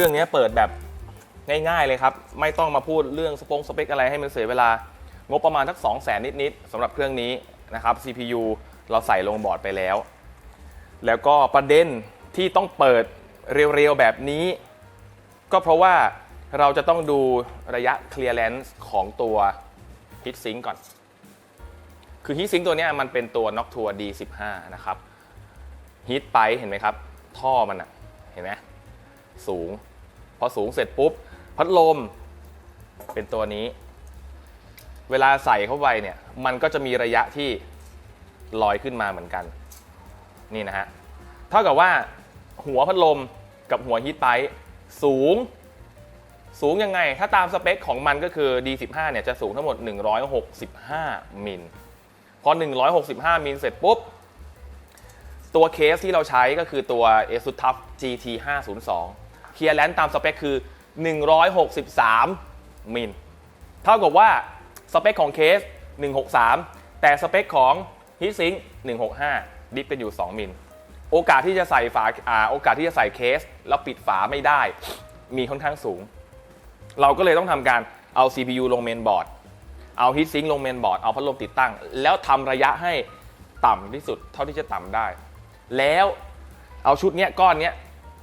ครื่องนี้เปิดแบบง่ายๆเลยครับ ไม่ต้องมาพูดเรื่องสปงสเปคอะไรให้มันเสียเวลางบประมาณทัก 2 0 0แสนนิดๆสำหรับเครื่องนี้นะครับ CPU เราใส่ลงบอร์ดไปแล้ว แล้วก็ประเด็นที่ต้องเปิดเร็วๆแบบนี้ ก็เพราะว่าเราจะต้องดูระยะ clearance ของตัว heatsink ก่อน คือ heatsink ตัวนี้มันเป็นตัว Noctua D15 นะครับ heat pipe เห็นไหมครับ ท่อมันอะเห็นไหมสูง พอสูงเสร็จปุ๊บ พัดลมเป็นตัวนี้ เวลาใส่เข้าไปเนี่ย มันก็จะมีระยะที่ลอยขึ้นมาเหมือนกัน นี่นะฮะ เท่ากับว่าหัวพัดลมกับหัวฮีทไป์สูง สูงยังไง ถ้าตามสเปคของมันก็คือ D15 เนี่ยจะสูงทั้งหมด 165 มิล พอ 165 มิลเสร็จปุ๊บ ตัวเคสที่เราใช้ก็คือตัว ASUS TUF GT 502 เคลียร์แลนตามสเปคคือ 163 มิล เท่ากับว่าสเปคของเคส 163 แต่สเปคของ Heatsink 165 ดิฟกันอยู่ 2 มิล โอกาสที่จะใส่ฝาอ่าโอกาสที่จะใส่เคส แล้วปิดฝาไม่ได้ มีค่อนข้างสูง เราก็เลยต้องทำการเอา CPU ลงเมนบอร์ด เอา Heatsink ลงเมนบอร์ด เอาพัดลมติดตั้ง แล้วทำระยะให้ต่ำที่สุดเท่าที่จะต่ำได้ แล้วเอาชุดเนี้ยก้อนเนี้ย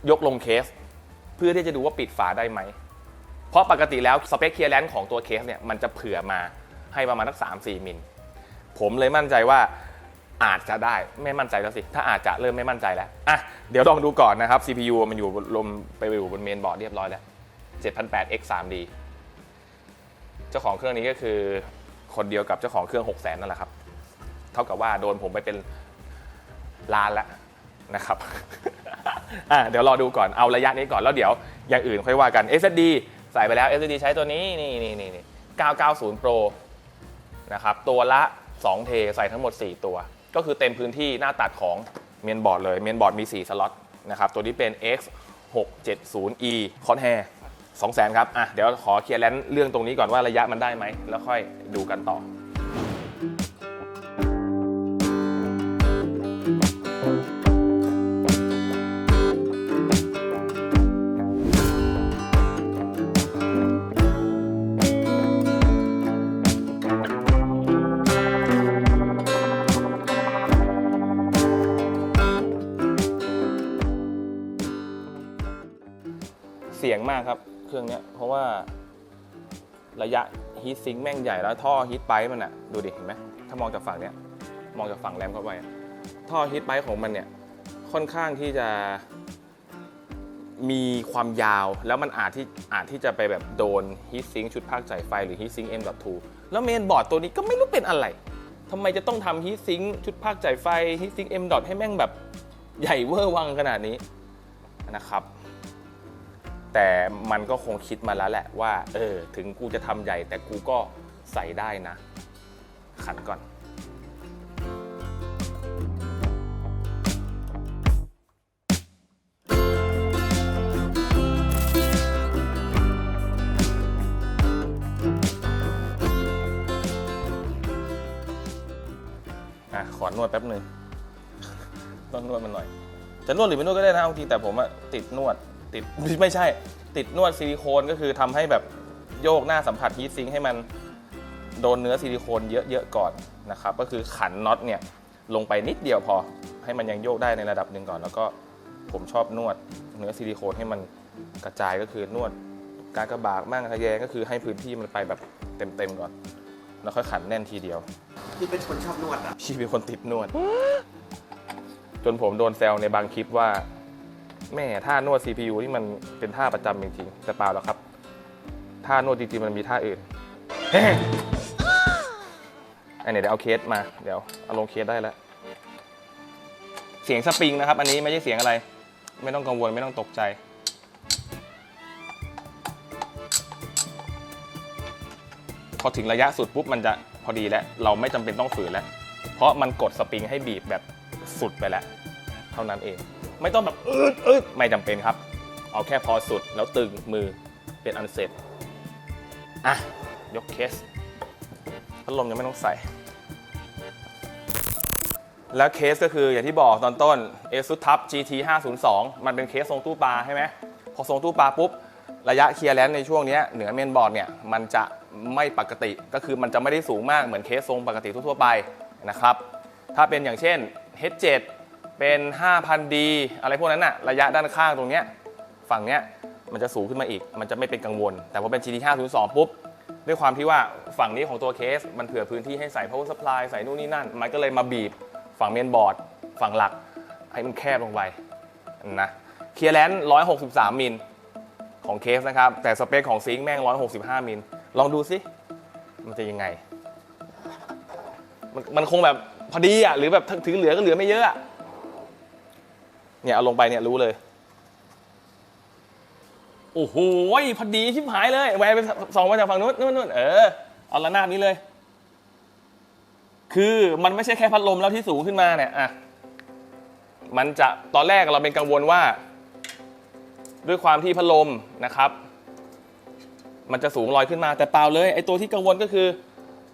ยกลงเคส เพื่อที่จะดูว่าปิดฝาได้ไหม เพราะปกติแล้วสเปคเคลียร์แลนซ์ของตัวเคสเนี่ยมันจะเผื่อมาให้ประมาณสัก3 4มิล ผมเลยมั่นใจว่าอาจจะได้ไม่มั่นใจแล้วสิ ถ้าอาจจะเริ่มไม่มั่นใจแล้วอะเดี๋ยวลองดูก่อนนะครับ CPU มันอยู่ลมไปอยู่บนเมนบอร์ดเรียบร้อยแล้ว 7008X 3D เจ้าของเครื่องนี้ก็คือคนเดียวกับเจ้าของเครื่อง 6 0 0 0 0นั่นแหละครับ เท่ากับว่าโดนผมไปเป็นล้านแล้วนะครับ อะเดี๋ยวรอดูก่อนเอาระยะนี้ก่อนแล้วเดี๋ยวอย่างอื่นค่อยว่ากัน SSD ใส่ไปแล้ว SSD ใช้ตัวนี้นี่นี่นี่นี่990 Pro นะครับตัวละ 2 เทใส่ทั้งหมด 4 ตัว ก็คือเต็มพื้นที่หน้าตัดของเมนบอร์ดเลยเมนบอร์ดมี 4 สล็อตนะครับตัวนี้เป็น X 670E คอนแฮ200,000ครับ อะ เดี๋ยวขอเคลียร์แลนซ์เรื่องตรงนี้ก่อนว่าระยะมันได้ไหม แล้วค่อยดูกันต่อ ยงมากครับ เครื่องนี้เพราะว่าระยะฮีทซิงแม่งใหญ่แล้วท่อฮีทไปมันอะดูดิเห็นไหมถ้ามองจากฝั่งเนี้ยมองจากฝั่งแรมเข้าไป ท่อฮีทไปของมันเนี่ยค่อนข้างที่จะมีความยาวแล้วมันอาจที่อาจที่จะไปแบบโดนฮีทซิงชุดภาคจ่ายไฟหรือฮีทซิงค์ M.2 แล้วเมนบอร์ดตัวนี้ก็ไม่รู้เป็นอะไรทำไมจะต้องทำฮีทซิงชุดภาคจ่ายไฟฮีทซิงค์ M. ให้แม่งแบบใหญ่เวอร์วังขนาดนี้นะครับ แต่มันก็คงคิดมาแล้วแหละว่า เออ ถึงกูจะทำใหญ่ แต่กูก็ใส่ได้นะ ขันก่อน อะ ขอนวดแป๊บหนึ่ง ต้องนวดมันหน่อย จะนวดหรือไม่นวดก็ได้นะเอาจริงแต่ผมอะติดนวด ติด ไม่ใช่ ติดนวดซิลิโคนก็คือทำให้แบบโยกหน้าสัมผัสฮีทซิงให้มันโดนเนื้อซิลิโคนเยอะๆก่อนนะครับ ก็คือขันน็อตเนี่ยลงไปนิดเดียวพอ ให้มันยังโยกได้ในระดับหนึ่งก่อน แล้วก็ผมชอบนวดเนื้อซิลิโคนให้มันกระจายก็คือนวดการกระบากมั่งทะแยงก็คือให้พื้นที่มันไปแบบเต็มๆก่อน แล้วค่อยขันแน่นทีเดียว ที่เป็นคนชอบนวดอะ พี่เป็นคนติดนวด จนผมโดนแซวในบางคลิปว่า แม่ท่านวด CPU ที่มันเป็นท่าประจำจริงๆแต่เปล่าหรอกครับ ท่านวดจริงๆมันมีท่าอื่นอันนี้เดี๋ยวเอาเคสมา เดี๋ยวเอาลงเคสได้แล้ว เสียงสปริงนะครับ อันนี้ไม่ใช่เสียงอะไร ไม่ต้องกังวลไม่ต้องตกใจ พอถึงระยะสุดปุ๊บมันจะพอดีแล้ว เราไม่จำเป็นต้องฝืนแล้ว เพราะมันกดสปริงให้บีบแบบสุดไปแล้ว เท่านั้นเอง ไม่ต้องแบบอืดอืดไม่จำเป็นครับ เอาแค่พอสุดแล้วตึงมือเป็นอันเสร็จ อะ ยกเคสพัดลมยังไม่ต้องใส่ แล้วเคสก็คืออย่างที่บอกตอนต้น ASUS TUF GT 502มันเป็นเคสทรงตู้ปลาใช่ไหมพอทรงตู้ปลาปุ๊บ ระยะเคลียร์แลนในช่วงนี้เหนือเมนบอร์ดเนี่ยมันจะไม่ปกติก็คือมันจะไม่ได้สูงมากเหมือนเคสทรงปกติทั่วๆไปนะครับ ถ้าเป็นอย่างเช่น H7 เป็น 5,000D อะไรพวกนั้นน่ะระยะด้านข้างตรงเนี้ยฝั่งเนี้ยมันจะสูงขึ้นมาอีก มันจะไม่เป็นกังวล แต่พอเป็น GT 502ปุ๊บ ด้วยความที่ว่าฝั่งนี้ของตัวเคส มันเผื่อพื้นที่ให้ใส่ power supply ใส่นู่นนี่นั่น มันก็เลยมาบีบฝั่งเมนบอร์ด ฝั่งหลัก ให้มันแคบลงไปนะเคลียร์แลน163 มิลของเคสนะครับ แต่สเปคของซิงค์แม่ง 165 มิล ลองดูสิ มันจะยังไง มันมันคงแบบพอดีอะ หรือแบบถึงเหลือก็เหลือไม่เยอะอะ เนี่ยเอาลงไปเนี่ยรู้เลย โอ้โหพอดีชิบหายเลยแหวนไปสองมาจากฝั่งนู้นนู้นนู้นเออเอาละนาบนี้เลย คือมันไม่ใช่แค่พัดลมแล้วที่สูงขึ้นมาเนี่ยอะมันจะตอนแรกเราเป็นกังวลว่า ด้วยความที่พัดลมนะครับ มันจะสูงลอยขึ้นมาแต่เปล่าเลยไอ้ตัวที่กังวลก็คือ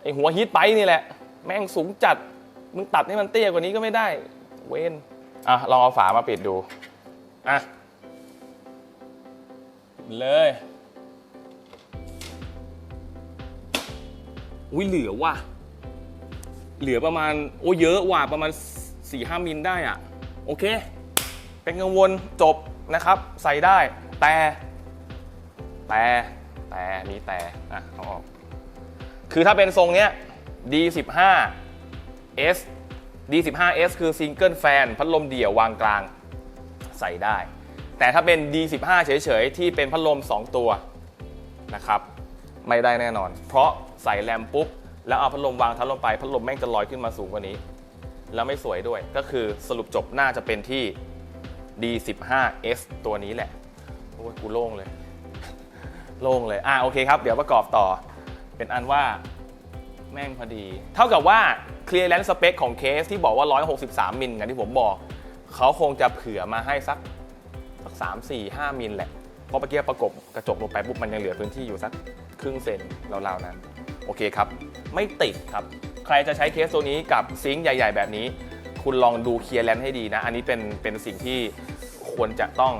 ไอ้หัวฮีทไปนี่แหละ แม่งสูงจัดมึงตัดให้มันเตี้ยกว่านี้ก็ไม่ได้ เวน อะลองเอาฝามาปิดดู อะ เลย อุ้ยเหลือว่ะ เหลือประมาณ โอ้เยอะว่ะประมาณ4ี่ห้ามิลได้อะ โอเค เป็นกังวลจบนะครับ ใส่ได้แต่ แต่ แต่มีแต่ อะเอาออก คือถ้าเป็นทรงเนี้ย D15 S D15S คือซิงเกิลแฟนพัดลมเดี่ยววางกลางใส่ได้ แต่ถ้าเป็น D15 เฉยๆ ที่เป็นพัดลม 2 ตัวนะครับ ไม่ได้แน่นอน เพราะใส่แรมปุ๊บ แล้วเอาพัดลมวางทับลงไป พัดลมแม่งจะลอยขึ้นมาสูงกว่านี้ แล้วไม่สวยด้วยก็คือสรุปจบน่าจะเป็นที่ D15S ตัวนี้แหละโอ้ยกูโล่งเลย โล่งเลย อะโอเคครับ เดี๋ยวประกอบต่อ เป็นอันว่าแม่งพอดี เท่ากับว่า clearance spec ของเคสที่บอกว่า 163 มิลอย่างที่ผมบอก เขาคงจะเผื่อมาให้สักสัก3 4 5มิลแหละ เพราะเมื่อกี้ประกบกระจกลงไปปุ๊บมันยังเหลือพื้นที่อยู่สักครึ่งเซนราวๆนั้น โอเคครับ ไม่ติดครับ ใครจะใช้เคสตัวนี้กับซิงค์ใหญ่ ๆ แบบนี้ คุณลองดูเคลียร์แลนด์ให้ดีนะ อันนี้เป็นเป็นสิ่งที่ควรจะต้อง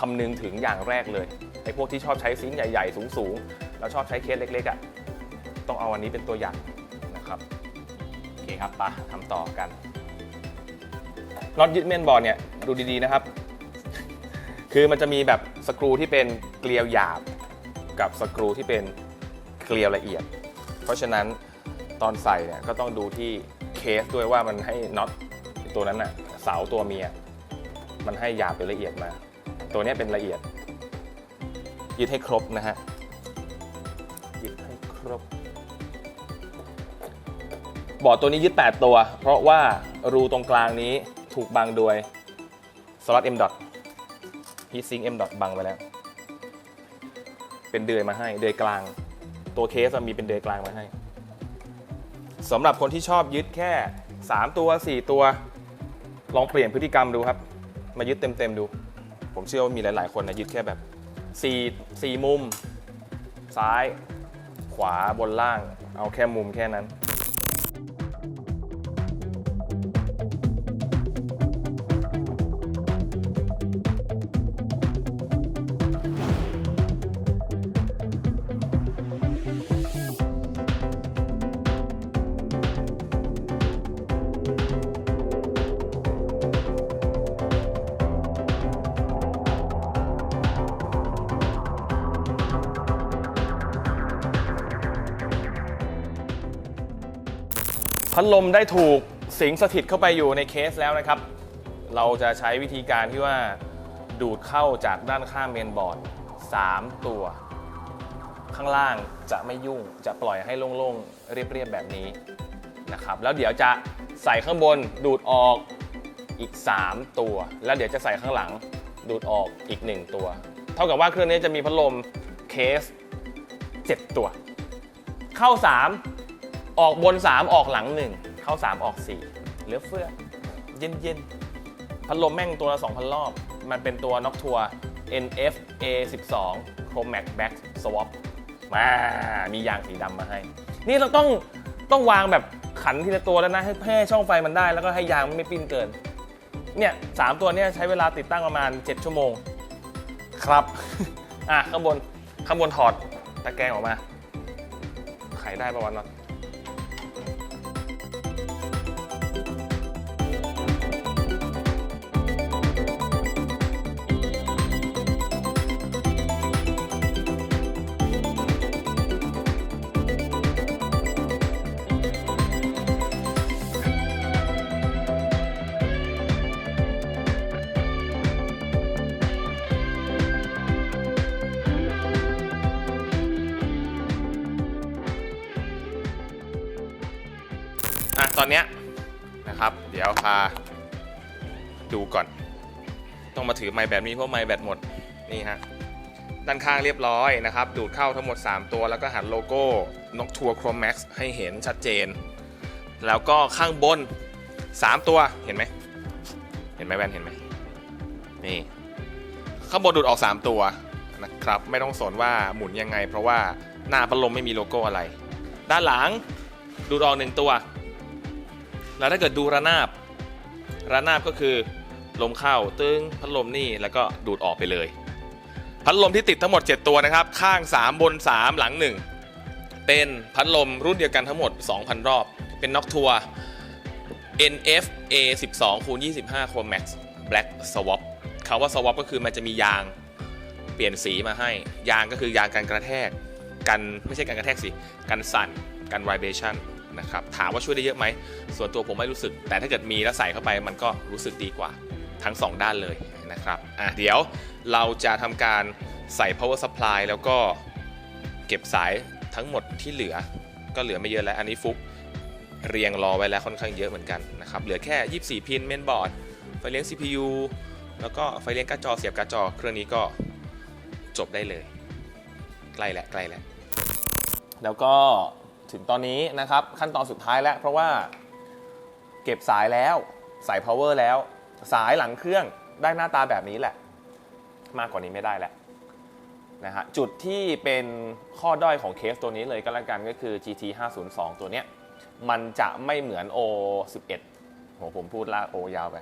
คำนึงถึงอย่างแรกเลยไอ้พวกที่ชอบใช้ซิงค์ใหญ่ ๆ สูงๆแล้วชอบใช้เคสเล็กๆอะ่ะต้องเอาอันนี้เป็นตัวอย่างนะครับ เคครับไปะทำต่อกันน็อตยึดเมนบอร์ดเนี่ยดูดีๆนะครับ คือมันจะมีแบบสกรูที่เป็นเกลียวหยาบ กับสกรูที่เป็นเกลียวละเอียด เพราะฉะนั้นตอนใส่เนี่ยก็ต้องดูที่เคสด้วยว่ามันให้น็อตตัวนั้นน่ะเสาตัวเมีย มันให้หยาบหรือละเอียดมา ตัวนี้เป็นละเอียดยึดให้ครบนะฮะยึดให้ครบ บอร์ดตัวนี้ยึด 8 ตัว เพราะว่ารูตรงกลางนี้ถูกบังโดยสล็อต M. dot ฮีซิง M. บังไปแล้ว เป็นเดือยมาให้ เดือยกลาง ตัวเคสมีเป็นเดือยกลางมาให้สำหรับคนที่ชอบยึดแค่ 3 ตัว 4 ตัว ลองเปลี่ยนพฤติกรรมดูครับ มายึดเต็มๆดู ผมเชื่อว่ามีหลายๆ คนนะยึดแค่แบบ4 4มุม ซ้าย ขวาบนล่าง เอาแค่มุมแค่นั้น พัดลมได้ถูกสิงสถิตเข้าไปอยู่ในเคสแล้วนะครับ เราจะใช้วิธีการที่ว่าดูดเข้าจากด้านข้างเมนบอร์ด 3 ตัว ข้างล่างจะไม่ยุ่งจะปล่อยให้โล่งๆ เรียบๆ แบบนี้นะครับ แล้วเดี๋ยวจะใส่ข้างบนดูดออกอีก 3 ตัว แล้วเดี๋ยวจะใส่ข้างหลังดูดออกอีก 1 ตัว เท่ากับว่าเครื่องนี้จะมีพัดลมเคส 7 ตัว เข้า 3 ออกบน 3 ออกหลัง 1 เข้า 3 ออก 4 เหลือเฟือเย็นเย็นๆพัดลมแม่งตัวละ 2,000 รอบ มันเป็นตัวน็อกทัว NF A12 Chromax Back Swap มา มียางสีดำมาให้ นี่เราต้องต้องวางแบบขันทีละตัวแล้วนะให้ให้ช่องไฟมันได้ แล้วก็ให้ยางมันไม่ปิ้นเกิน เนี่ยสามตัวเนี้ใช้เวลาติดตั้งประมาณ 7 ชั่วโมง ครับ อะข้างบนข้างบนถอดตะแกรงออกมา ไขได้ประวันนน ก่อน ต้องมาถือไม้แบบนี้เพราะไม้แบตหมดนี่ฮะด้านข้างเรียบร้อยนะครับ ดูดเข้าทั้งหมด 3 ตัวแล้วก็หันโลโก้นกทัวร์โครมแม็กซ์ให้เห็นชัดเจน แล้วก็ข้างบน 3 ตัวเห็นไหมเห็นไหมแวนเห็นไหมนี่ข้างบนดูดออก 3 ตัวนะครับไม่ต้องสนว่าหมุนยังไง เพราะว่าหน้าพัดลมไม่มีโลโก้อะไร ด้านหลังดูดออกหนึ่งตัว แล้วถ้าเกิดดูระนาบระนาบก็คือ ลมเข้าตึงพัดลมนี่แล้วก็ดูดออกไปเลย พัดลมที่ติดทั้งหมด 7 ตัวนะครับ ข้าง 3 บน 3 หลัง 1 เป็นพัดลมรุ่นเดียวกันทั้งหมด 2,000 รอบ เป็นน็อกทัวร์ NF A 12คูณ25 Chrome Max Black Swap คาว่า Swap ก็คือมันจะมียางเปลี่ยนสีมาให้ ยางก็คือยางกันกระแทกกันไม่ใช่กันกระแทกสิกันสั่นกัน vibration นะครับถามว่าช่วยได้เยอะไหม ส่วนตัวผมไม่รู้สึก แต่ถ้าเกิดมีแล้วใส่เข้าไปมันก็รู้สึกดีกว่า ทั้ง 2 ด้านเลยนะครับอะเดี๋ยวเราจะทำการใส่ power supply แล้วก็เก็บสายทั้งหมดที่เหลือ ก็เหลือไม่เยอะแล้วอันนี้ฟุกเรียงรอไว้แล้วค่อนข้างเยอะเหมือนกันนะครับเหลือแค่ 24 พินเมนบอร์ดไฟเลี้ยง CPU แล้วก็ไฟเลี้ยงการ์ดจอเสียบการ์ดจอ เครื่องนี้ก็จบได้เลย ใกล้แล้วใกล้แล้วแล้วก็ถึงตอนนี้นะครับขั้นตอนสุดท้ายแล้ว เพราะว่าเก็บสายแล้วใส่ power แล้ว สายหลังเครื่องได้หน้าตาแบบนี้แหละ มากกว่านี้ไม่ได้แล้วนะฮะจุดที่เป็นข้อด้อยของเคสตัวนี้เลยก็แล้วกันก็คือ GT 502 ตัวเนี้ยมันจะไม่เหมือน O 11โหผมพูดลาก O ยาวไป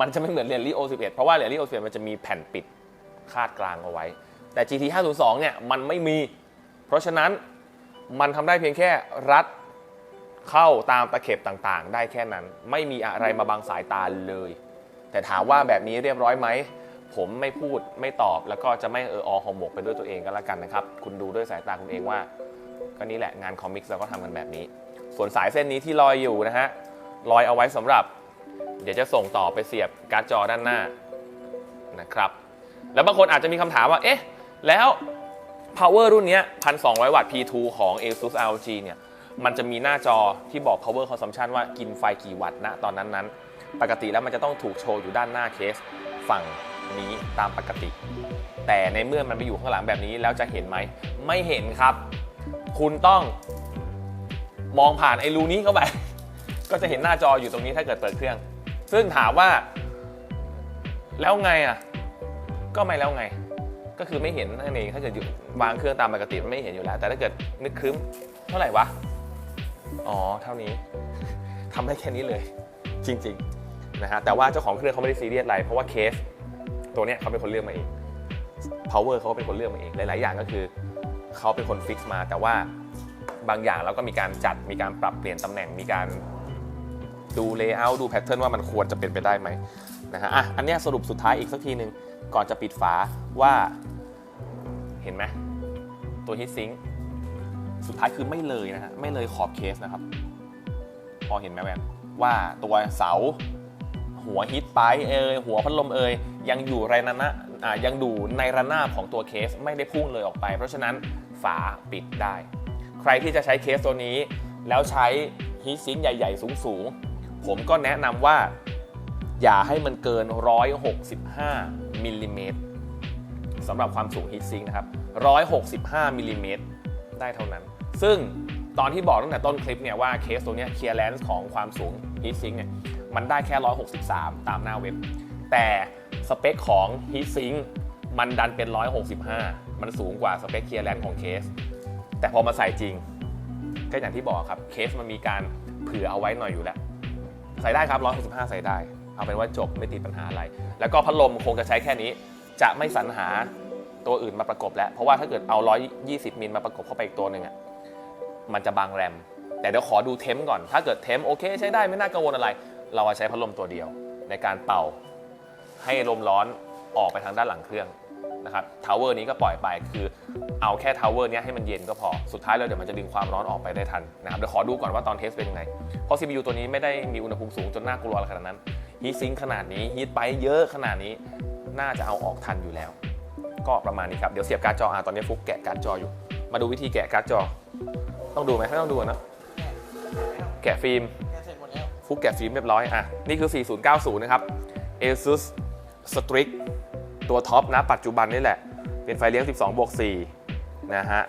มันจะไม่เหมือนเรลลี่ O 11เพราะว่าเรลลี่ O 11มันจะมีแผ่นปิดคาดกลางเอาไว้ แต่ GT 502เนี่ยมันไม่มี เพราะฉะนั้นมันทำได้เพียงแค่รัดเข้าตามตะเข็บต่างๆ ได้แค่นั้น ไม่มีอะไรมาบังสายตาเลย แต่ถามว่าแบบนี้เรียบร้อยไหม ผมไม่พูดไม่ตอบแล้วก็จะไม่เอออหอหมกไปด้วยตัวเองก็แล้วกันนะครับ คุณดูด้วยสายตาคุณเองว่า ก็นี่แหละงานคอมิกส์เราก็ทำกันแบบนี้ ส่วนสายเส้นนี้ที่ลอยอยู่นะฮะลอยเอาไว้สำหรับ เดี๋ยวจะส่งต่อไปเสียบการ์ดจอด้านหน้านะครับ แล้วบางคนอาจจะมีคำถามว่า เอ๊ะ แล้ว power รุ่นนี้1,200 วัตต์ P2 ของ ASUS ROG เนี่ย มันจะมีหน้าจอที่บอก power consumption ว่ากินไฟกี่วัตต์ณตอนนั้นนั้น ปกติแล้วมันจะต้องถูกโชว์อยู่ด้านหน้าเคสฝั่งนี้ตามปกติ แต่ในเมื่อมันไปอยู่ข้างหลังแบบนี้แล้วจะเห็นไหม ไม่เห็นครับ คุณต้องมองผ่านไอ้รูนี้เข้าไป ก็จะเห็นหน้าจออยู่ตรงนี้ถ้าเกิดเปิดเครื่อง ซึ่งถามว่า แล้วไงอะ ก็ไม่แล้วไง ก็คือไม่เห็นนั่นเองถ้าเกิดวางเครื่องตามปกติมันไม่เห็นอยู่แล้ว แต่ถ้าเกิดนึกครึ้มเท่าไหร่วะ อ๋อ เท่านี้ทำได้แค่นี้เลย จริง ๆ นะฮะแต่ว่าเจ้าของเครื่องเขาไม่ได้ซีเรียสอะไรเพราะว่าเคสตัวเนี้ยเขาเป็นคนเลือกมาเอง power เขาก็เป็นคนเลือกมาเองหลาย ๆ อย่างก็คือเขาเป็นคนฟิกซ์มา แต่ว่าบางอย่างเราก็มีการจัดมีการปรับเปลี่ยนตำแหน่งมีการดูเลเยอร์ดูแพทเทิร์นว่ามันควรจะเป็นไปได้ไหมนะฮะอะอันเนี้ยสรุปสุดท้ายอีกสักทีหนึ่งก่อนจะปิดฝาว่าเห็นไหมตัวฮิตซิงสุดท้ายคือไม่เลยนะฮะไม่เลยขอบเคสนะครับ พอเห็นไหมแวนว่าตัวเสา หัวฮิตไปเอยหัวพัดลมเอยยังอยู่ไรนะนะยังดูในระนาบของตัวเคสไม่ได้พุ่งเลยออกไป เพราะฉะนั้นฝาปิดได้ ใครที่จะใช้เคสตัวนี้ แล้วใช้ฮีทซิงใหญ่ ๆ สูง ๆ ผมก็แนะนำว่าอย่าให้มันเกิน 165มิลลิเมตรสำหรับความสูงฮีทซิงนะครับ 165มิลลิเมตรได้เท่านั้น ซึ่งตอนที่บอกตั้งแต่ต้นคลิปเนี่ยว่าเคสตัวนี้เคลียร์แลนซ์ของความสูงฮีทซิงเนี่ย มันได้แค่ 163 ตามหน้าเว็บ แต่สเปคของ Heatsink มันดันเป็น 165 มันสูงกว่าสเปคเคลียร์แลนของเคส แต่พอมาใส่จริง ก็อย่างที่บอกครับเคสมันมีการเผื่อเอาไว้หน่อยอยู่แล้ว ใส่ได้ครับ 165 ใส่ได้ เอาเป็นว่าจบไม่ติดปัญหาอะไร แล้วก็พัดลมคงจะใช้แค่นี้ จะไม่สรรหาตัวอื่นมาประกบแล้ว เพราะว่าถ้าเกิดเอา 120 มิลมาประกบเข้าไปอีกตัวหนึ่งอะมันจะบังแรม แต่เดี๋ยวขอดูเทมป์ก่อน ถ้าเกิดเทมป์โอเคใช้ได้ไม่น่ากังวลอะไร เราใช้พัดลมตัวเดียว ในการเป่าให้ลมร้อนออกไปทางด้านหลังเครื่องนะครับทาวเวอร์นี้ก็ปล่อยไปคือเอาแค่ทาวเวอร์นี้ให้มันเย็นก็พอสุดท้ายแล้วเดี๋ยวมันจะดึงความร้อนออกไปได้ทันนะครับเดี๋ยวขอดูก่อนว่าตอนเทสเป็นยังไง เพราะ CPU ตัวนี้ไม่ได้มีอุณหภูมิสูงจนน่ากลัวอะไรขนาดนั้นฮีทซิงขนาดนี้ฮีทไปเยอะขนาดนี้น่าจะเอาออกทันอยู่แล้ว ก็ประมาณนี้ครับเดี๋ยวเสียบการ์ดจออะตอนนี้ฟุกแกะการ์ดจออยู่ มาดูวิธีแกะการ์ดจอ ต้องดูไหมต้องดูนะแกะฟิล์ม แกเสร็จหมดแล้วฟุกแกะฟิล์มเรียบร้อยอะนี่คือ 4090 นะครับ ASUS Strix ตัวท็อปนะปัจจุบันนี่แหละ เป็นไฟเลี้ยง 12บวก4นะฮะ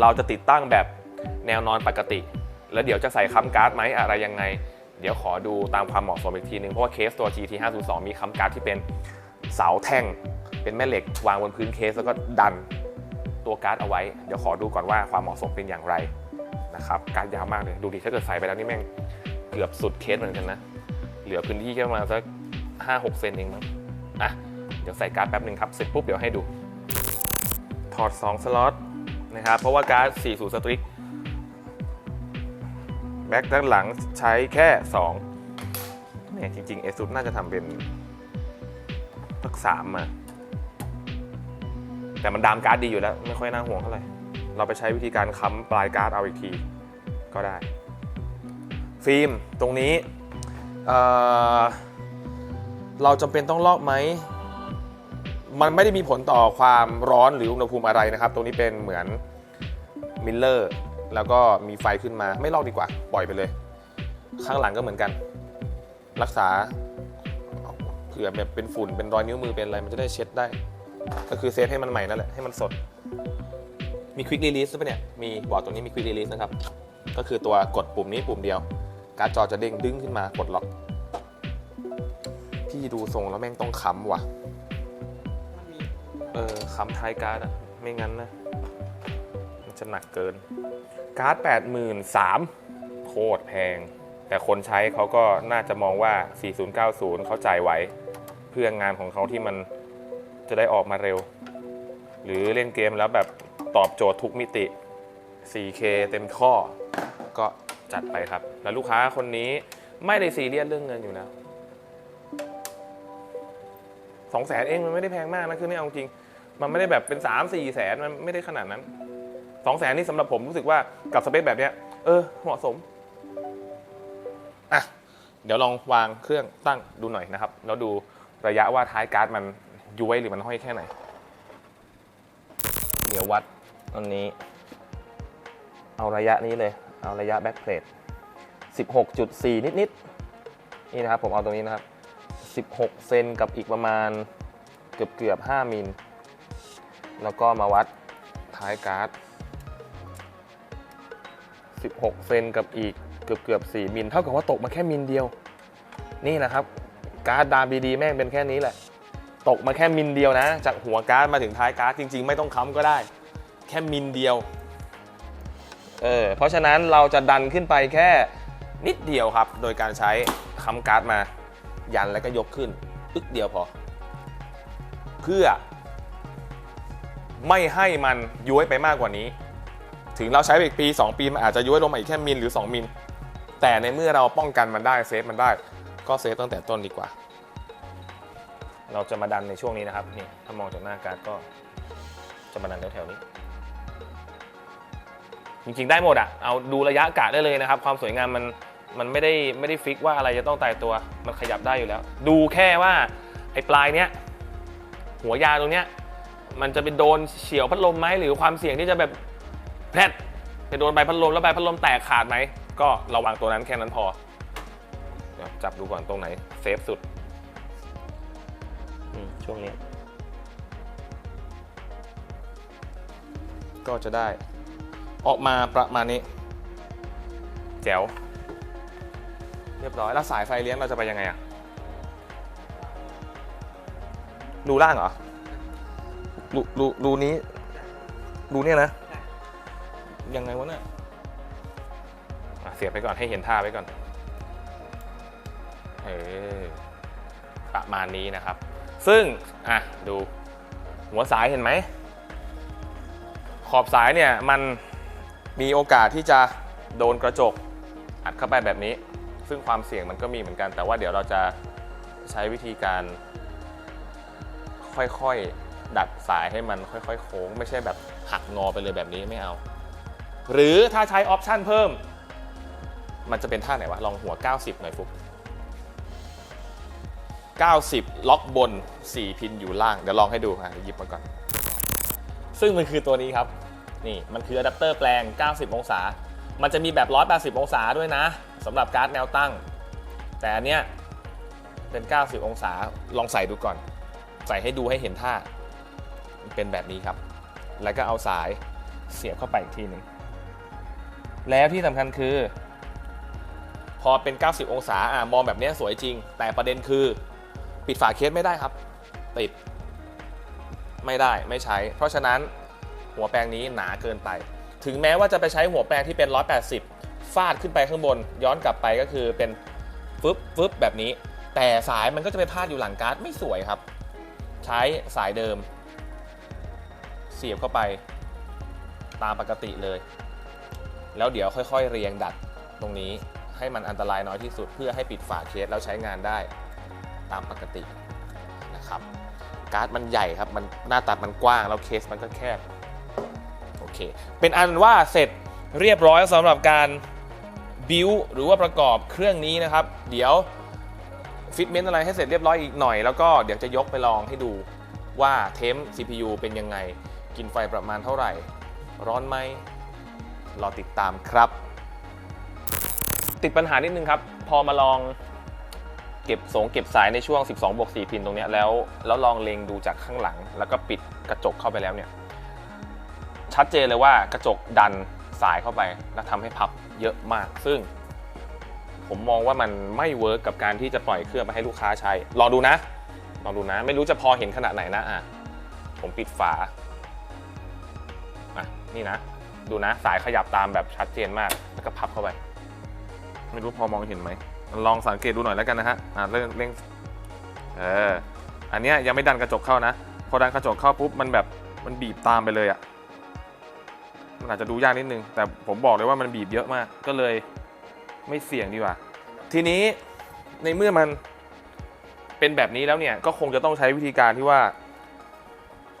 เราจะติดตั้งแบบแนวนอนปกติ แล้วเดี๋ยวจะใส่ค้ำการ์ดไหมอะไรยังไง เดี๋ยวขอดูตามความเหมาะสมอีกทีนึง เพราะว่าเคสตัว GT 502มีค้ำการ์ดที่เป็นเสาแท่ง เป็นแม่เหล็กวางบนพื้นเคสแล้วก็ดันตัวการ์ดเอาไว้ เดี๋ยวขอดูก่อนว่าความเหมาะสมเป็นอย่างไรนะครับ การ์ดยาวมากเลย ดูดิถ้าเกิดใส่ไปแล้วนี่แม่ง กือบสุดเคสเหมือนกันนะ เหลือพื้นที่แค่มาสักห้าหกเซนเองมั้งอะเดี๋ยวใส่การ์ดแป๊บหนึ่งครับ เสร็จปุ๊บเดี๋ยวให้ดู ถอด 2 สล็อตนะครับ เพราะว่าการ์ด40สตริกแบ็คด้านหลังใช้แค่2เนี่ยจริงๆ ASUS น่าจะทำเป็นสักสามมา แต่มันดามการ์ดดีอยู่แล้ว ไม่ค่อยน่าห่วงเท่าไหร่ เราไปใช้วิธีการค้ำปลายการ์ดเอาอีกทีก็ได้ ฟิล์มตรงนี้เเราจำเป็นต้องลอกไหม มันไม่ได้มีผลต่อความร้อนหรืออุณหภูมิอะไรนะครับ ตรงนี้เป็นเหมือนมิลเลอร์แล้วก็มีไฟขึ้นมาไม่ลอกดีกว่า ปล่อยไปเลย ข้างหลังก็เหมือนกัน รักษาเผื่อแบบเป็นฝุ่นเป็นรอยนิ้วมือเป็นอะไรมันจะได้เช็ดได้ ก็คือเซฟให้มันใหม่นั่นแหละให้มันสด มีควิกรีลีสป่ะเนี่ย มีบอร์ดตรงนี้มีควิกรีลีสนะครับ ก็คือตัวกดปุ่มนี้ปุ่มเดียว การ์ดจอจะเด้งดึงขึ้นมากดล็อก พี่ดูทรงแล้วแม่งต้องค้ำว่ะ เออค้ำท้ายการ์ดอะไม่งั้นนะ มันจะหนักเกิน การ์ด 83,000โคตรแพง แต่คนใช้เขาก็น่าจะมองว่า 4090 เขาจ่ายไหว เพื่องานของเขาที่มันจะได้ออกมาเร็ว หรือเล่นเกมแล้วแบบตอบโจทย์ทุกมิติ 4K เต็มข้อก็ จัดไปครับ แล้วลูกค้าคนนี้ไม่ได้ซีเรียสเรื่องเงินอยู่แล้วสองแสนเองมันไม่ได้แพงมากนะคือนี่เอาจริง มันไม่ได้แบบเป็นสามสี่แสนมันไม่ได้ขนาดนั้นสองแสนนี่สำหรับผมรู้สึกว่ากับสเปคแบบเนี้ย เออ เหมาะสมอะเดี๋ยวลองวางเครื่องตั้งดูหน่อยนะครับ แล้วดูระยะว่าท้ายการ์ดมันย้วยหรือมันห้อยแค่ไหน เดี๋ยววัดอันนี้ เอาระยะนี้เลย เอาระยะแบ็คเพลท16.4 นิดๆนี่นะครับผมเอาตรงนี้นะครับ 16 เซนกับอีกประมาณเกือบเกือบ5มิล แล้วก็มาวัดท้ายการ์ด 16 เซนกับอีกเกือบเกือบ4มิล เท่ากับว่าตกมาแค่มิลเดียว นี่นะครับ การ์ดดามดีแม่งเป็นแค่นี้แหละ ตกมาแค่มิลเดียวนะ จากหัวการ์ดมาถึงท้ายการ์ดจริง ๆ ไม่ต้องค้ำก็ได้ แค่มิลเดียว เออเพราะฉะนั้นเราจะดันขึ้นไปแค่นิดเดียวครับ โดยการใช้ค้ำการ์ดมา ยันแล้วก็ยกขึ้นปึ๊กเดียวพอ เพื่อ ไม่ให้มันย้วยไปมากกว่านี้ ถึงเราใช้ไปอีกปี 2 ปีมันอาจจะย้วยลงมาอีกแค่มิลหรือ 2 มิล แต่ในเมื่อเราป้องกันมันได้เซฟมันได้ ก็เซฟตั้งแต่ต้นดีกว่า เราจะมาดันในช่วงนี้นะครับนี่ถ้ามองจากหน้าการ์ดก็จะมาดันแถวๆนี้ จริงๆได้หมดอะเอาดูระยะกะได้เลยนะครับ ความสวยงามมันมันไม่ได้ไม่ได้ฟิกว่าอะไรจะต้องตายตัวมันขยับได้อยู่แล้ว ดูแค่ว่าไอ้ปลายเนี้ยหัวยาตรงเนี้ยมันจะไปโดนเฉียวพัดลมไหมหรือความเสี่ยงที่จะแบบแพรดไปโดนใบพัดลมแล้วใบพัดลมแตกขาดไหมก็ระวังตัวนั้นแค่นั้นพอเดี๋ยวจับดูก่อนตรงไหนเซฟสุดอืมช่วงนี้ ก็จะได้ ออกมาประมาณนี้ แจ๋ว เรียบร้อย แล้วสายไฟเลี้ยงเราจะไปยังไงอะรูล่างเหรอรูรูรูนี้รูเนี่ยนะ ยังไงวะเนี่ยเสียบไปก่อนให้เห็นท่าไว้ก่อน เออ ประมาณนี้นะครับ ซึ่ง อะ ดู หัวสายเห็นไหม ขอบสายเนี่ยมัน มีโอกาสที่จะโดนกระจกอัดเข้าไปแบบนี้ ซึ่งความเสี่ยงมันก็มีเหมือนกัน แต่ว่าเดี๋ยวเราจะใช้วิธีการ ค่อยๆ ดัดสายให้มันค่อยๆ โค้ง ไม่ใช่แบบหักงอไปเลยแบบนี้ไม่เอา หรือถ้าใช้ออปชันเพิ่ม มันจะเป็นท่าไหนวะ ลองหัว 90 หน่อยฟุก90 ล็อกบน 4 พินอยู่ล่าง เดี๋ยวลองให้ดูค่ะเดี๋ยวหยิบมาก่อน ซึ่งมันคือตัวนี้ครับ นี่มันคืออะแดปเตอร์แปลง 90 องศา มันจะมีแบบ 180 องศาด้วยนะสำหรับการ์ดแนวตั้ง แต่อันเนี้ยเป็น 90 องศาลองใส่ดูก่อน ใส่ให้ดูให้เห็นท่าเป็นแบบนี้ครับ แล้วก็เอาสายเสียบเข้าไปอีกทีหนึ่งแล้วที่สำคัญคือ พอเป็น 90 องศาอะมองแบบนี้สวยจริง แต่ประเด็นคือปิดฝาเคสไม่ได้ครับ ติด ไม่ได้ไม่ใช้ เพราะฉะนั้น หัวแปรงนี้หนาเกินไป ถึงแม้ว่าจะไปใช้หัวแปรงที่เป็น 180 ฟาดขึ้นไปข้างบน ย้อนกลับไปก็คือเป็นฟึบฟึบแบบนี้ แต่สายมันก็จะไปพาดอยู่หลังการ์ดไม่สวยครับ ใช้สายเดิม เสียบเข้าไปตามปกติเลย แล้วเดี๋ยวค่อยๆ เรียงดัดตรงนี้ให้มันอันตรายน้อยที่สุดเพื่อให้ปิดฝาเคสแล้วใช้งานได้ตามปกตินะครับ การ์ดมันใหญ่ครับมันหน้าตัดมันกว้างแล้วเคสมันก็แคบ เค เป็นอันว่าเสร็จเรียบร้อยสำหรับการบิวหรือว่าประกอบเครื่องนี้นะครับ เดี๋ยวฟิตเมนต์อะไรให้เสร็จเรียบร้อยอีกหน่อย แล้วก็เดี๋ยวจะยกไปลองให้ดูว่าเทม CPU เป็นยังไง กินไฟประมาณเท่าไหร่ ร้อนไหมรอติดตามครับ ติดปัญหานิดนึงครับ พอมาลองเก็บสงเก็บสายในช่วง 12บวก4พินตรงนี้แล้ว แล้วลองเลงดูจากข้างหลัง แล้วก็ปิดกระจกเข้าไปแล้วเนี่ย ชัดเจนเลยว่ากระจกดันสายเข้าไป แล้วทำให้พับเยอะมาก ซึ่ง ผมมองว่ามันไม่เวิร์กกับการที่จะปล่อยเครื่องไปให้ลูกค้าใช้ ลองดูนะ ลองดูนะ ไม่รู้จะพอเห็นขนาดไหนนะอะผมปิดฝาอะนี่นะ ดูนะสายขยับตามแบบชัดเจนมาก แล้วก็พับเข้าไป ไม่รู้พอมองเห็นไหม ลองสังเกตดูหน่อยแล้วกันนะฮะ อะเร่งเร่งเออ อันเนี้ยยังไม่ดันกระจกเข้านะ พอดันกระจกเข้าปุ๊บมันแบบมันบีบตามไปเลยอะ มันอาจจะดูยากนิดนึง แต่ผมบอกเลยว่ามันบีบเยอะมาก ก็เลยไม่เสี่ยงดีกว่า ทีนี้ในเมื่อมันเป็นแบบนี้แล้วเนี่ย ก็คงจะต้องใช้วิธีการที่ว่า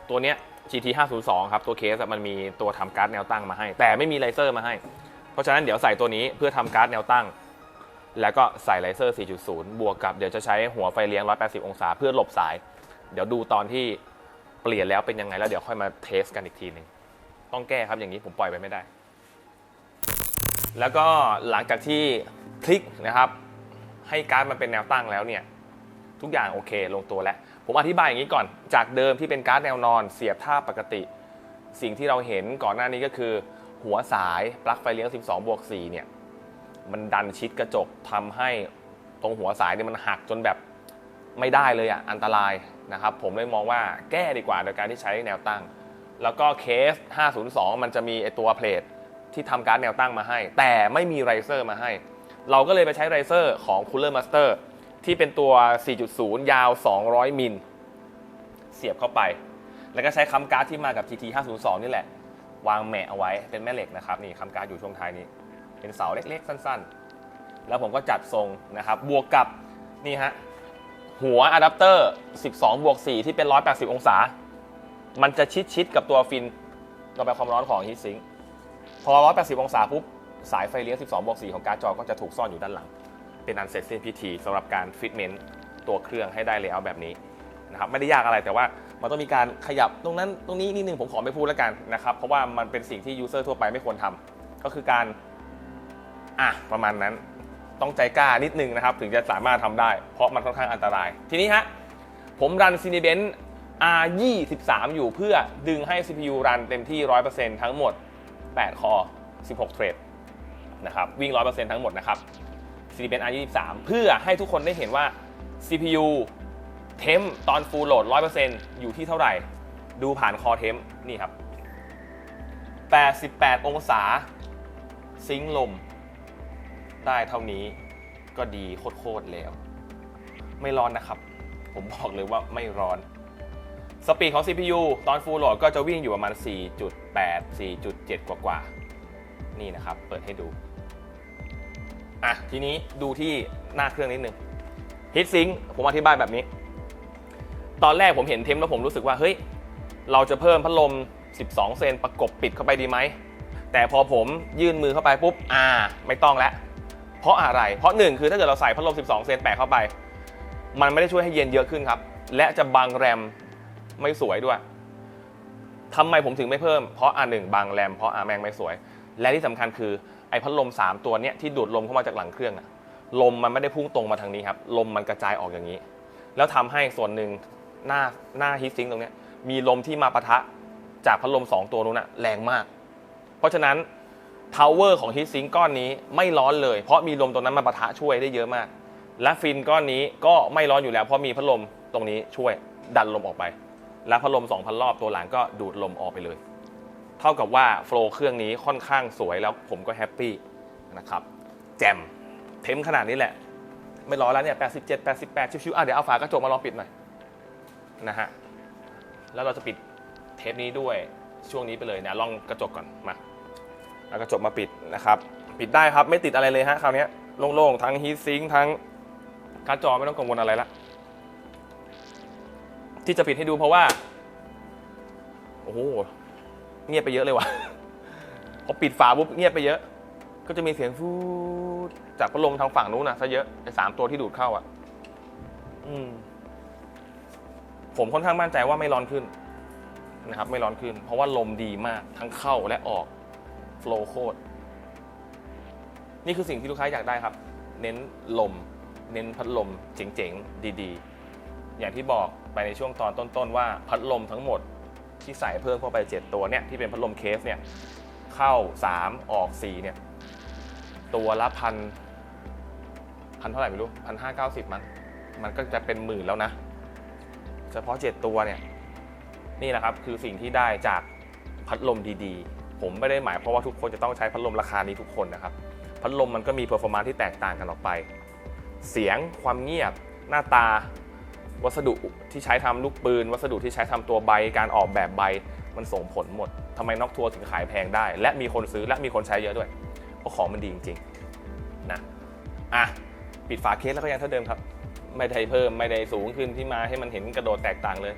ตัวเนี้ย GT 502ครับ ตัวเคสมันมีตัวทำการ์ดแนวตั้งมาให้ แต่ไม่มีไลเซอร์มาให้ เพราะฉะนั้นเดี๋ยวใส่ตัวนี้เพื่อทำการ์ดแนวตั้ง แล้วก็ใส่ไลเซอร์ 4.0 บวกกับเดี๋ยวจะใช้หัวไฟเลี้ยง 180 องศาเพื่อหลบสาย เดี๋ยวดูตอนที่เปลี่ยนแล้วเป็นยังไงแล้วเดี๋ยวค่อยมาเทสกันอีกทีหนึ่ง ต้องแก้ครับอย่างนี้ผมปล่อยไปไม่ได้ แล้วก็หลังจากที่คลิกนะครับ ให้การ์ดมันเป็นแนวตั้งแล้วเนี่ยทุกอย่างโอเคลงตัวแล้ว ผมอธิบายอย่างนี้ก่อน จากเดิมที่เป็นการ์ดแนวนอน เสียบท่าปกติ สิ่งที่เราเห็นก่อนหน้านี้ก็คือ หัวสายปลั๊กไฟเลี้ยง 12 บวก 4 เนี่ย มันดันชิดกระจกทำให้ตรงหัวสายเนี่ยมันหักจนแบบไม่ได้เลยอะอันตรายนะครับ ผมเลยมองว่าแก้ดีกว่าโดยการที่ใช้แนวตั้ง แล้วก็เคส 502 มันจะมีไอตัวเพลทที่ทำการดแนวตั้งมาให้ แต่ไม่มีไรเซอร์มาให้ เราก็เลยไปใช้ไรเซอร์ของ Cooler Master ที่เป็นตัว 4.0 ยาว 200 มิล เสียบเข้าไป แล้วก็ใช้คำการ์ดที่มากับ GT 502 นี่แหละ วางแหมะเอาไว้เป็นแม่เหล็กนะครับ นี่คำการ์ดอยู่ช่วงท้ายนี้ เป็นเสาเล็กๆ สั้นๆ แล้วผมก็จัดทรงนะครับ บวกกับนี่ฮะหัวอะแดปเตอร์ 12 บวก 4 ที่เป็น 180 องศา มันจะชิดๆกับตัวฟินระบายความร้อนของฮีทซิงพอ 180 องศาปุ๊บ สายไฟเลี้ยง12 บวก 4 ของการ์ดจอก็จะถูกซ่อนอยู่ด้านหลัง เป็นอันเสร็จสิ้นพิธีสำหรับการฟิตเมนต์ตัวเครื่องให้ได้เลเยอร์แบบนี้นะครับไม่ได้ยากอะไรแต่ว่ามันต้องมีการขยับตรงนั้นตรงนี้นิดนึงผมขอไม่พูดแล้วกันนะครับ เพราะว่ามันเป็นสิ่งที่ยูเซอร์ทั่วไปไม่ควรทำก็คือการอะประมาณนั้นต้องใจกล้านิดนึงนะครับ ถึงจะสามารถทำได้ เพราะมันค่อนข้างอันตราย ทีนี้ฮะผมรัน Cinebench R23 อยู่เพื่อดึงให้ CPU รันเต็มที่ 100%ทั้งหมด 8 คอ 16 เทรดนะครับวิ่ง 100%ทั้งหมดนะครับ Cinebench R23 เพื่อให้ทุกคนได้เห็นว่า CPU เทมตอน Full Load 100%อยู่ที่เท่าไหร่ ดูผ่านคอเทมนี่ครับ 88 องศา ซิงค์ลม ได้เท่านี้ก็ดีโคตรๆแล้ว ไม่ร้อนนะครับ ผมบอกเลยว่าไม่ร้อน สปีดของ CPU ตอน Full Load ก็จะวิ่งอยู่ประมาณ 4.8 4.7 กว่ากว่าๆนี่นะครับ เปิดให้ดู อะ ทีนี้ดูที่หน้าเครื่องนิดนึง Heatsink ผมอธิบายแบบนี้ ตอนแรกผมเห็นเทมแล้วผมรู้สึกว่า เฮ้ย เราจะเพิ่มพัดลม 12 เซนประกบปิดเข้าไปดีไหม แต่พอผมยื่นมือเข้าไปปุ๊บ อ่า ไม่ต้องแล้ว เพราะอะไร เพราะหนึ่งคือถ้าเกิดเราใส่พัดลม 12 เซนแปะเข้าไป มันไม่ได้ช่วยให้เย็นเยอะขึ้นครับ และจะบังแรม ไม่สวยด้วยทำไมผมถึงไม่เพิ่ม เพราะอ่าหนึ่งบังแรมเพราะอ่าแมงไม่สวย และที่สำคัญคือไอ้พัดลม 3 ตัวเนี้ยที่ดูดลมเข้ามาจากหลังเครื่องอะลมมันไม่ได้พุ่งตรงมาทางนี้ครับ ลมมันกระจายออกอย่างนี้ แล้วทำให้ส่วนหนึ่งหน้าหน้าฮีทซิงค์ตรงเนี้ยมีลมที่มาปะทะจากพัดลม 2 ตัวนู้นอะแรงมาก เพราะฉะนั้น power ของฮีทซิงค์ก้อนนี้ไม่ร้อนเลย เพราะมีลมตรงนั้นมาปะทะช่วยได้เยอะมาก และฟินก้อนนี้ก็ไม่ร้อนอยู่แล้ว เพราะมีพัดลมตรงนี้ช่วยดันลมออกไป และพัดลม 2,000 รอบตัวหลังก็ดูดลมออกไปเลย เท่ากับว่าโฟล์เครื่องนี้ค่อนข้างสวยแล้วผมก็แฮปปี้นะครับแจมเทมขนาดนี้แหละ ไม่ร้อนแล้วเนี่ย 87 88 ชิวๆอะเดี๋ยวเอาฝากระจกมาลองปิดหน่อยนะฮะแล้วเราจะปิดเทปนี้ด้วยช่วงนี้ไปเลยนะลองกระจกก่อนมาเอากระจกมาปิดนะครับ ปิดได้ครับไม่ติดอะไรเลยฮะคราวนี้โล่งๆทั้งฮีทซิงค์ทั้งการ์ดจอไม่ต้องกังวลอะไรละ ที่จะปิดให้ดูเพราะว่า โอ้โห เงียบไปเยอะเลยว่ะ พอปิดฝาปุ๊บเงียบไปเยอะ ก็จะมีเสียงฟูดจากพัดลมทางฝั่งนู้นนะซะเยอะไอ้สามตัวที่ดูดเข้าอะ อืม ผมค่อนข้างมั่นใจว่าไม่ร้อนขึ้นนะครับ ไม่ร้อนขึ้น เพราะว่าลมดีมากทั้งเข้าและออกโฟล์โคตรนี่คือสิ่งที่ลูกค้าอยากได้ครับ เน้นลม เน้นพัดลมเจ๋งๆ ดีๆ อย่างที่บอกไปในช่วงตอนต้นๆ ว่าพัดลมทั้งหมดที่ใส่เพิ่มเข้าไป 7 ตัวเนี่ยที่เป็นพัดลมเคสเนี่ยเข้า 3 ออก4เนี่ยตัวละพันพันเท่าไหร่ไม่รู้พันห้าเก้าสิบมันมันก็จะเป็นหมื่นแล้วนะ เฉพาะ 7 ตัวเนี่ยนี่แหละครับคือสิ่งที่ได้จากพัดลมดีๆ ผมไม่ได้หมายเพราะว่าทุกคนจะต้องใช้พัดลมราคานี้ทุกคนนะครับ พัดลมมันก็มีเพอร์ฟอร์มานซ์ที่แตกต่างกันออกไป เสียงความเงียบหน้าตา วัสดุที่ใช้ทำลูกปืน วัสดุที่ใช้ทำตัวใบ การออกแบบใบมันส่งผลหมดทำไมนอกทัวร์ถึงขายแพงได้ และมีคนซื้อและมีคนใช้เยอะด้วยเพราะของมันดีจริงๆนะอะปิดฝาเคสแล้วก็ยังเท่าเดิมครับ ไม่ได้เพิ่มไม่ได้สูงขึ้นที่มาให้มันเห็นกระโดดแตกต่างเลย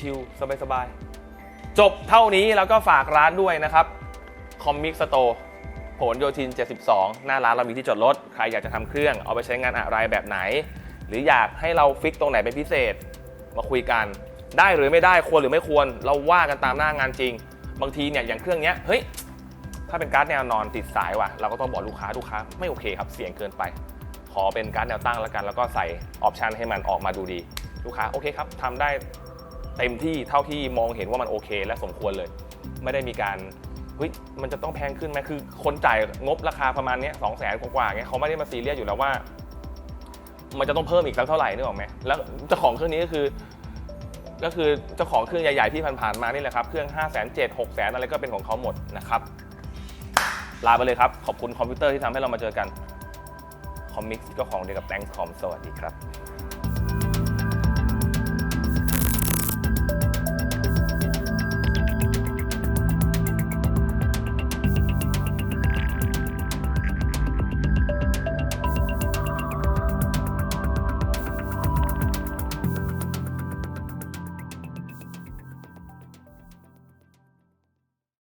ชิวๆสบายๆจบเท่านี้แล้วก็ฝากร้านด้วยนะครับคอมมิกสโตร์ผลโยธิน 72 หน้าร้านเรามีที่จอดรถ ใครอยากจะทำเครื่อง เอาไปใช้งานอะไรแบบไหน หรืออยากให้เราฟิกตรงไหนเป็นพิเศษ มาคุยกัน ได้หรือไม่ได้ควรหรือไม่ควร เราว่ากันตามหน้างานจริง บางทีเนี่ยอย่างเครื่องเนี้ยเฮ้ยถ้าเป็นการ์ดแนวนอนติดสายว่ะเราก็ต้องบอกลูกค้าลูกค้าไม่โอเคครับเสียงเกินไป ขอเป็นการ์ดแนวตั้งแล้วกัน แล้วก็ใส่ออปชันให้มันออกมาดูดี ลูกค้าโอเคครับทำได้เต็มที่เท่าที่มองเห็นว่ามันโอเค และสมควรเลย ไม่ได้มีการเฮ้ยมันจะต้องแพงขึ้นไหมคือ คนจ่ายงบราคาประมาณนี้สองแสนกว่าเงี้ยเขาไม่ได้มาซีเรียสอยู่แล้วว่า มันจะต้องเพิ่มอีกสักเท่าไหร่นึกออกไหมแล้วเจ้าของเครื่องนี้ก็คือ ก็คือเจ้าของเครื่องใหญ่ๆที่ผ่านๆมานี่แหละครับ เครื่อง5 0 0 0 0 0 6 0 0 0 0อะไรก็เป็นของเขาหมดนะครับ ลาไปเลยครับ ขอบคุณคอมพิวเตอร์ที่ทำให้เรามาเจอกันคอมมิกก็ของเดียวกับ Thanks Com สวัสดีครับ